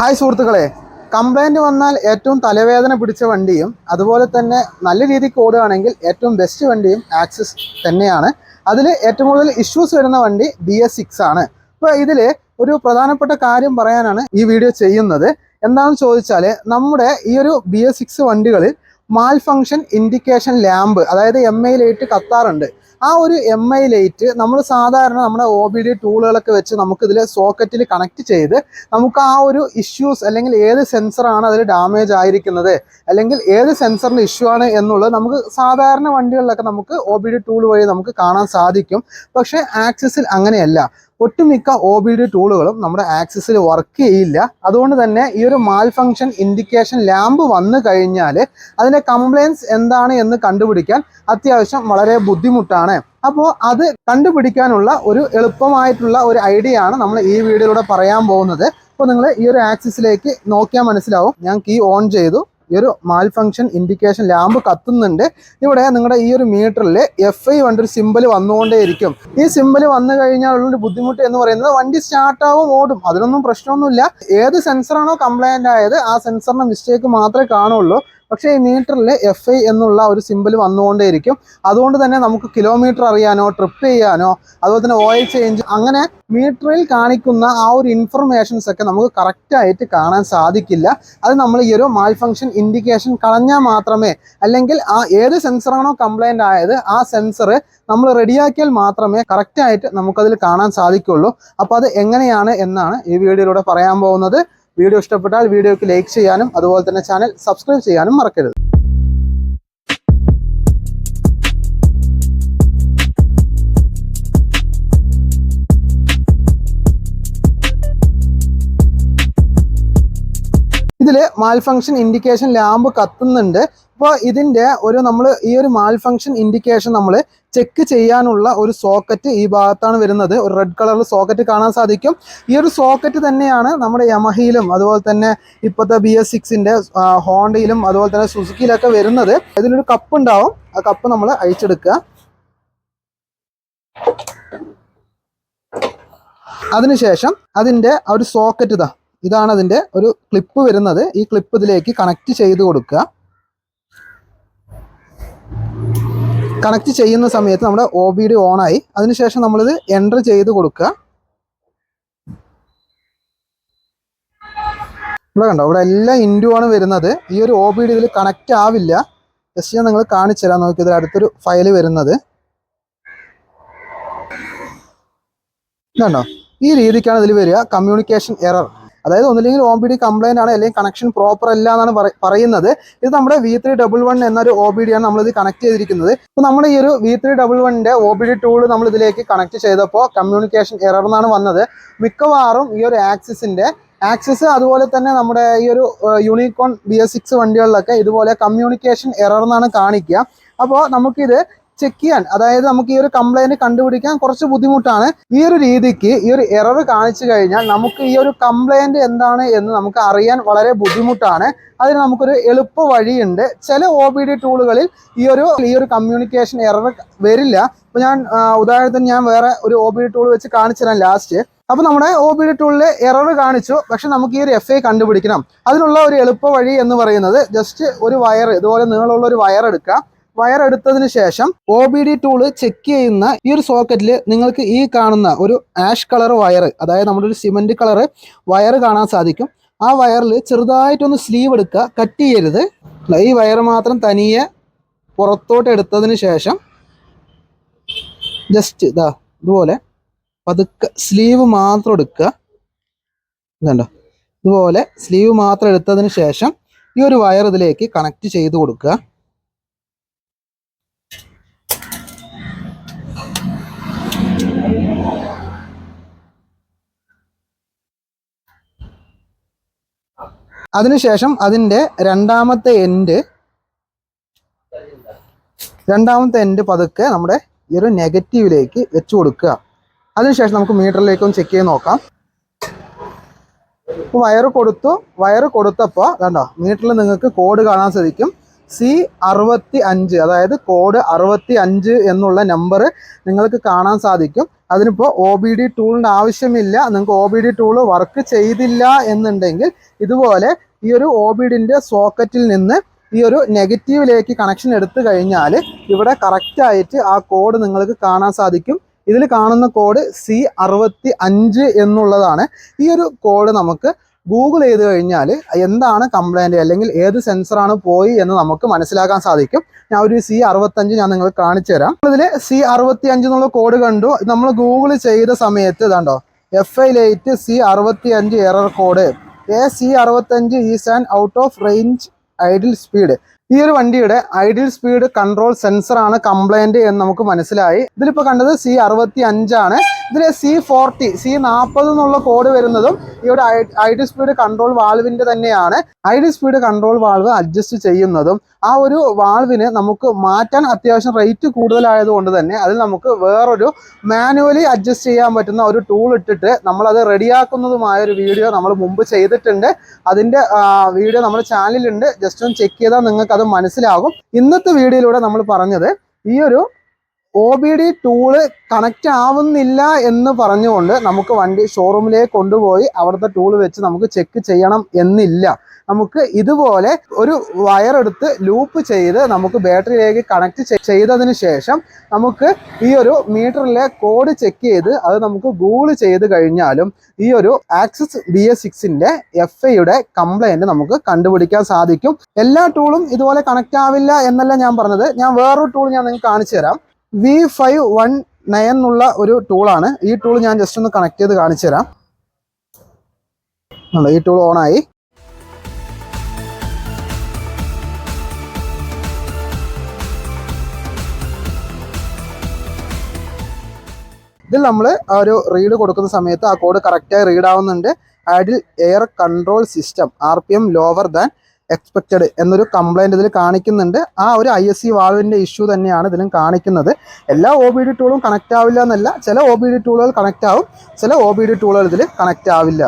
Hi സുഹൃത്തുക്കളെ. Complaint വന്നാൽ ഏറ്റവും തലവേദന പിടിച്ച വണ്ടിയും അതുപോലെ തന്നെ നല്ല രീതിക്ക് ഓടുകയാണെങ്കിൽ ഏറ്റവും ബെസ്റ്റ് വണ്ടിയും ആക്സിസ് തന്നെയാണ്. അതിൽ ഏറ്റവും കൂടുതൽ ഇഷ്യൂസ് വരുന്ന വണ്ടി ബി എസ് സിക്സ് ആണ്. അപ്പോൾ ഇതിൽ ഒരു പ്രധാനപ്പെട്ട കാര്യം പറയാനാണ് ഈ വീഡിയോ ചെയ്യുന്നത്. എന്താണെന്ന് ചോദിച്ചാൽ നമ്മുടെ ഈ ഒരു ബി എസ് സിക്സ് വണ്ടികളിൽ മാൽ ഫങ്ഷൻ ഇൻഡിക്കേഷൻ ലാമ്പ് അതായത് എം ഐ ലൈറ്റ് കത്താറുണ്ട്. ആ ഒരു എം ഐ ലൈറ്റ് നമ്മൾ സാധാരണ നമ്മുടെ ഒ ബി ഡി ടൂളുകളൊക്കെ വെച്ച് നമുക്കിതിൽ സോക്കറ്റിൽ കണക്ട് ചെയ്ത് നമുക്ക് ആ ഒരു ഇഷ്യൂസ് അല്ലെങ്കിൽ ഏത് സെൻസറാണ് അതിൽ ഡാമേജ് ആയിരിക്കുന്നത് അല്ലെങ്കിൽ ഏത് സെൻസറിന് ഇഷ്യൂ ആണ് എന്നുള്ളത് നമുക്ക് സാധാരണ വണ്ടികളിലൊക്കെ നമുക്ക് ഒ ബി ഡി ടൂൾ വഴി നമുക്ക് കാണാൻ സാധിക്കും. പക്ഷേ ആക്സിസിൽ അങ്ങനെയല്ല. ഒട്ടുമിക്ക ഒ ബി ഡി ടൂളുകളും നമ്മുടെ ആക്സിസിൽ വർക്ക് ചെയ്യില്ല. അതുകൊണ്ട് തന്നെ ഈ ഒരു മാൽ ഫങ്ഷൻ ഇൻഡിക്കേഷൻ ലാമ്പ് വന്നു കഴിഞ്ഞാൽ അതിന്റെ കംപ്ലയിൻസ് എന്താണ് എന്ന് കണ്ടുപിടിക്കാൻ അത്യാവശ്യം വളരെ ബുദ്ധിമുട്ടാണ്. അപ്പോൾ അത് കണ്ടുപിടിക്കാനുള്ള ഒരു എളുപ്പമായിട്ടുള്ള ഒരു ഐഡിയ ആണ് നമ്മൾ ഈ വീഡിയോയിലൂടെ പറയാൻ പോകുന്നത്. അപ്പോൾ നിങ്ങൾ ഈ ഒരു ആക്സിസിലേക്ക് നോക്കിയാൽ മനസ്സിലാവും. ഞാൻ കീ ഓൺ ചെയ്തു. ഈ ഒരു മാൽ ഫംഗ്ഷൻ ഇൻഡിക്കേഷൻ ലാമ്പ് കത്തുന്നുണ്ട്. ഇവിടെ നിങ്ങളുടെ ഈ ഒരു മീറ്ററിൽ എഫ് ഐ ഒരു സിമ്പിൾ വന്നുകൊണ്ടേയിരിക്കും. ഈ സിമ്പിൾ വന്നു കഴിഞ്ഞാൽ ഉള്ളൊരു ബുദ്ധിമുട്ട് എന്ന് പറയുന്നത് വണ്ടി സ്റ്റാർട്ടാവും ഓടും. അതിനൊന്നും പ്രശ്നമൊന്നുമില്ല. ഏത് സെൻസറാണോ കംപ്ലൈന്റ് ആയത് ആ സെൻസറിന്റെ മിസ്റ്റേക്ക് മാത്രമേ കാണുള്ളൂ. പക്ഷേ ഈ മീറ്ററിൽ എഫ് ഐ എന്നുള്ള ഒരു സിമ്പിൾ വന്നുകൊണ്ടേയിരിക്കും. അതുകൊണ്ട് തന്നെ നമുക്ക് കിലോമീറ്റർ അറിയാനോ ട്രിപ്പ് ചെയ്യാനോ അതുപോലെ തന്നെ ഓയിൽ ചേഞ്ച് അങ്ങനെ മീറ്ററിൽ കാണിക്കുന്ന ആ ഒരു ഇൻഫർമേഷൻസ് ഒക്കെ നമുക്ക് കറക്റ്റായിട്ട് കാണാൻ സാധിക്കില്ല. അത് നമ്മൾ ഈ ഒരു മാൽ ഫംഗ്ഷൻ ഇൻഡിക്കേഷൻ കളഞ്ഞാൽ മാത്രമേ അല്ലെങ്കിൽ ആ ഏത് സെൻസറാണോ കംപ്ലൈന്റ് ആയത് ആ സെൻസർ നമ്മൾ റെഡിയാക്കിയാൽ മാത്രമേ കറക്റ്റായിട്ട് നമുക്കതിൽ കാണാൻ സാധിക്കുള്ളൂ. അപ്പോൾ അത് എങ്ങനെയാണ് എന്നാണ് ഈ വീഡിയോയിലൂടെ പറയാൻ പോകുന്നത്. വീഡിയോ ഇഷ്ടപ്പെട്ടാൽ വീഡിയോക്ക് ലൈക്ക് ചെയ്യാനും അതുപോലെ തന്നെ ചാനൽ സബ്സ്ക്രൈബ് ചെയ്യാനും മറക്കരുത്. ഇതിൽ മാൽ ഫംഗ്ഷൻ ഇൻഡിക്കേഷൻ ലാമ്പ് കത്തുന്നുണ്ട്. അപ്പോൾ ഇതിന്റെ ഒരു നമ്മൾ ഈ ഒരു മാൽ ഫംഗ്ഷൻ ഇൻഡിക്കേഷൻ നമ്മൾ ചെക്ക് ചെയ്യാനുള്ള ഒരു സോക്കറ്റ് ഈ ഭാഗത്താണ് വരുന്നത്. ഒരു റെഡ് കളറിൽ സോക്കറ്റ് കാണാൻ സാധിക്കും. ഈ ഒരു സോക്കറ്റ് തന്നെയാണ് നമ്മുടെ യമഹയിലും അതുപോലെ തന്നെ ഇപ്പോഴത്തെ ബി എസ് സിക്സിന്റെ ഹോണ്ടയിലും അതുപോലെ തന്നെ സുസുക്കിയിലൊക്കെ വരുന്നത്. ഇതിനൊരു കപ്പ് ഉണ്ടാവും. ആ കപ്പ് നമ്മൾ അഴിച്ചെടുക്കുക. അതിനുശേഷം അതിന്റെ ആ ഒരു സോക്കറ്റ് ഇതാ. ഇതാണ് അതിന്റെ ഒരു ക്ലിപ്പ് വരുന്നത്. ഈ ക്ലിപ്പ് ഇതിലേക്ക് കണക്ട് ചെയ്ത് കൊടുക്കുക. കണക്ട് ചെയ്യുന്ന സമയത്ത് നമ്മുടെ ഒ ബി ഡി ഓണായി അതിനുശേഷം നമ്മളിത് എന്റർ ചെയ്ത് കൊടുക്കുക. ഇവിടെ കണ്ടോ? ഇവിടെ എല്ലാം ഇൻഡു ആണ് വരുന്നത്. ഈ ഒരു ഒ ബി ഡി ഇതിൽ കണക്റ്റ് ആവില്ല. ജസ്റ്റ് ഞാൻ നിങ്ങൾ കാണിച്ചു തരാം. നോക്കി ഇതിൽ അടുത്തൊരു ഫയൽ വരുന്നത്. കണ്ടോ ഈ രീതിക്കാണ് ഇതിൽ വരിക. കമ്മ്യൂണിക്കേഷൻ എറർ അതായത് ഒന്നില്ലെങ്കിൽ ഒ ബി ഡി കംപ്ലൈന്റ് ആണ് അല്ലെങ്കിൽ കണക്ഷൻ പ്രോപ്പർ അല്ല എന്നാണ് പറയുന്നത്. ഇത് നമ്മുടെ വി ത്രീ ഡബിൾ വൺ എന്നൊരു ഒ ബി ഡി ആണ് നമ്മളിത് കണക്ട് ചെയ്തിരിക്കുന്നത്. അപ്പോൾ നമ്മൾ ഈ ഒരു വി ത്രീ ഡബിൾ വണ്ണിന്റെ ഒ ബി ഡി ടൂൾ നമ്മൾ ഇതിലേക്ക് കണക്ട് ചെയ്തപ്പോൾ കമ്മ്യൂണിക്കേഷൻ എറർ എന്നാണ് വന്നത്. മിക്കവാറും ഈ ഒരു ആക്സിസിന്റെ ആക്സിസ് അതുപോലെ തന്നെ നമ്മുടെ ഈ ഒരു യൂണിക്കോൺ ബി എസ് സിക്സ് വണ്ടികളിലൊക്കെ ഇതുപോലെ കമ്മ്യൂണിക്കേഷൻ എറർ എന്നാണ് കാണിക്കുക. അപ്പോൾ നമുക്കിത് ചെക്ക് ചെയ്യാൻ. അതായത് നമുക്ക് ഈ ഒരു കംപ്ലൈന്റ് കണ്ടുപിടിക്കാൻ കുറച്ച് ബുദ്ധിമുട്ടാണ്. ഈ ഒരു രീതിക്ക് ഈ ഒരു എറർ കാണിച്ചു കഴിഞ്ഞാൽ നമുക്ക് ഈ ഒരു കംപ്ലൈന്റ് എന്താണ് എന്ന് നമുക്ക് അറിയാൻ വളരെ ബുദ്ധിമുട്ടാണ്. അതിന് നമുക്കൊരു എളുപ്പ വഴിയുണ്ട്. ചില ഒ ബി ഡി ടൂളുകളിൽ ഈ ഒരു ഈ ഒരു കമ്മ്യൂണിക്കേഷൻ എറർ വരില്ല. ഇപ്പൊ ഞാൻ ഉദാഹരണത്തിന് ഞാൻ വേറെ ഒരു ഒ ബി ഡി ടൂൾ വെച്ച് കാണിച്ചു തരാം ലാസ്റ്റ് അപ്പൊ നമ്മുടെ ഒ ബി ഡി ടൂളിൽ എറർ കാണിച്ചു. പക്ഷെ നമുക്ക് ഈ ഒരു എഫ് ഐ കണ്ടുപിടിക്കണം. അതിനുള്ള ഒരു എളുപ്പ വഴി എന്ന് പറയുന്നത് ജസ്റ്റ് ഒരു വയർ ഇതുപോലെ നീളമുള്ള ഒരു വയർ എടുക്കുക. വയർ എടുത്തതിന് ശേഷം O B D tool check ചെയ്യുന്ന ഈ ഒരു സോക്കറ്റിൽ നിങ്ങൾക്ക് ഈ കാണുന്ന ഒരു ആഷ് കളർ വയർ അതായത് നമ്മുടെ ഒരു സിമന്റ് കളർ വയർ കാണാൻ സാധിക്കും. ആ വയറിൽ ചെറുതായിട്ടൊന്ന് സ്ലീവ് എടുക്കുക കട്ട് ചെയ്യരുത്. ഈ വയർ മാത്രം തനിയെ പുറത്തോട്ട് എടുത്തതിന് ശേഷം ജസ്റ്റ് ഇതാ ഇതുപോലെ പതുക്കെ സ്ലീവ് മാത്രം എടുക്കുക. ഇതുണ്ടോ? ഇതുപോലെ സ്ലീവ് മാത്രം എടുത്തതിന് ശേഷം ഈ ഒരു വയർ ഇതിലേക്ക് കണക്ട് ചെയ്ത് കൊടുക്കുക. അതിനുശേഷം അതിന്റെ രണ്ടാമത്തെ എൻഡ് രണ്ടാമത്തെ എൻഡ് പതുക്കെ നമ്മുടെ ഈ ഒരു നെഗറ്റീവിലേക്ക് വെച്ച് കൊടുക്കുക. അതിനുശേഷം നമുക്ക് മീറ്ററിലേക്ക് ഒന്ന് ചെക്ക് ചെയ്ത് നോക്കാം. വയറ് കൊടുത്തു വയറ് കൊടുത്തപ്പോൾ കണ്ടോ മീറ്ററിൽ നിങ്ങൾക്ക് കോഡ് കാണാൻ സാധിക്കും. സി അറുപത്തി അഞ്ച് അതായത് കോഡ് അറുപത്തി അഞ്ച് എന്നുള്ള നമ്പർ നിങ്ങൾക്ക് കാണാൻ സാധിക്കും. അതിനിപ്പോൾ ഒ ബി ഡി ടൂളിന്റെ ആവശ്യമില്ല. നിങ്ങൾക്ക് O B D tool work ചെയ്തില്ല എന്നുണ്ടെങ്കിൽ ഇതുപോലെ ഈ ഒരു ഒ ബി ഡിന്റെ സോക്കറ്റിൽ നിന്ന് ഈ ഒരു നെഗറ്റീവിലേക്ക് കണക്ഷൻ എടുത്തു കഴിഞ്ഞാൽ ഇവിടെ കറക്റ്റായിട്ട് ആ കോഡ് നിങ്ങൾക്ക് കാണാൻ സാധിക്കും. ഇതിൽ കാണുന്ന കോഡ് സി അറുപത്തി അഞ്ച് എന്നുള്ളതാണ്. ഈ ഒരു കോഡ് നമുക്ക് ഗൂഗിൾ ചെയ്ത് കഴിഞ്ഞാൽ എന്താണ് കംപ്ലൈന്റ് അല്ലെങ്കിൽ ഏത് സെൻസറാണ് പോയി എന്ന് നമുക്ക് മനസ്സിലാക്കാൻ സാധിക്കും. ഞാൻ ഒരു സി അറുപത്തഞ്ച് ഞാൻ നിങ്ങൾക്ക് കാണിച്ചു തരാം. ഇതിൽ സി അറുപത്തി അഞ്ച് എന്നുള്ള കോഡ് കണ്ടു. നമ്മൾ ഗൂഗിൾ ചെയ്ത സമയത്ത് ഇതാണ്ടോ എഫ് ഐ ലൈറ്റ് സി അറുപത്തി അഞ്ച് എറർ കോഡ് എ സി അറുപത്തഞ്ച് is and out of range idle speed ഈ ഒരു വണ്ടിയുടെ ഐഡിൽ സ്പീഡ് കൺട്രോൾ സെൻസറാണ് കംപ്ലൈന്റ് എന്ന് നമുക്ക് മനസ്സിലായി. ഇതിലിപ്പോൾ കണ്ടത് സി അറുപത്തി അഞ്ചാണ് ഇതിൽ സി ഫോർട്ടി സി നാൽപ്പത് എന്നുള്ള കോഡ് വരുന്നതും ഇവിടെ ഐഡിൽ സ്പീഡ് കൺട്രോൾ വാൾവിന്റെ തന്നെയാണ്. Idle speed control valve adjust ചെയ്യുന്നതും ആ ഒരു വാൾവിന് നമുക്ക് മാറ്റാൻ അത്യാവശ്യം റേറ്റ് കൂടുതലായതുകൊണ്ട് തന്നെ അതിൽ നമുക്ക് വേറൊരു മാനുവലി അഡ്ജസ്റ്റ് ചെയ്യാൻ പറ്റുന്ന ഒരു ടൂൾ ഇട്ടിട്ട് നമ്മളത് റെഡിയാക്കുന്നതുമായ ഒരു വീഡിയോ നമ്മൾ മുമ്പ് ചെയ്തിട്ടുണ്ട്. അതിന്റെ വീഡിയോ നമ്മുടെ ചാനലിലുണ്ട് ജസ്റ്റ് ഒന്ന് ചെക്ക് ചെയ്താൽ നിങ്ങൾക്ക് അത് മനസ്സിലാകും. ഇന്നത്തെ വീഡിയോയിലൂടെ നമ്മൾ പറഞ്ഞത് ഈ ഒരു O B D tool connect ആവുന്നില്ല എന്ന് പറഞ്ഞുകൊണ്ട് നമുക്ക് വണ്ടി ഷോറൂമിലേക്ക് കൊണ്ടുപോയി അവിടുത്തെ ടൂൾ വെച്ച് നമുക്ക് ചെക്ക് ചെയ്യണം എന്നില്ല. നമുക്ക് ഇതുപോലെ ഒരു വയർ എടുത്ത് ലൂപ്പ് ചെയ്ത് നമുക്ക് ബാറ്ററിയിലേക്ക് കണക്ട് ചെയ്തതിന് ശേഷം നമുക്ക് ഈ ഒരു മീറ്ററിലെ കോഡ് ചെക്ക് ചെയ്ത് അത് നമുക്ക് ഗൂഗിൾ ചെയ്ത് കഴിഞ്ഞാലും ഈ ഒരു ആക്സസ് ബി എസ് സിക്സിന്റെ എഫ് ഐയുടെ കംപ്ലൈന്റ് നമുക്ക് കണ്ടുപിടിക്കാൻ സാധിക്കും. എല്ലാ ടൂളും ഇതുപോലെ കണക്റ്റ് ആവില്ല എന്നല്ല ഞാൻ പറഞ്ഞത്. ഞാൻ വേറൊരു ടൂൾ ഞാൻ നിങ്ങൾക്ക് കാണിച്ചു തരാം. വി ഫൈവ് വൺ നയൻ എന്നുള്ള ഒരു ടൂളാണ് ഈ ടൂൾ ഞാൻ ജസ്റ്റ് ഒന്ന് കണക്ട് ചെയ്ത് കാണിച്ചു തരാം. ഈ ടൂൾ ഓണായി ഇതിൽ നമ്മൾ ഒരു റീഡ് കൊടുക്കുന്ന സമയത്ത് ആ കോഡ് കറക്റ്റായി റീഡ് ആവുന്നുണ്ട്. Idle air control system R P M lower than expected എന്നൊരു കംപ്ലൈന്റ് ഇതിൽ കാണിക്കുന്നുണ്ട്. ആ ഒരു ഐ എസ് സി വാൾവിന്റെ ഇഷ്യൂ തന്നെയാണ് ഇതിലും കാണിക്കുന്നത്. എല്ലാ ഒ ബി ഡി ടൂളും കണക്റ്റ് ആവില്ല എന്നല്ല ചില ഒ ബി ഡി ടൂളുകൾ കണക്റ്റ് ആവും ചില ഒ ബി ഡി ടൂളുകൾ ഇതിൽ കണക്റ്റ് ആവില്ല.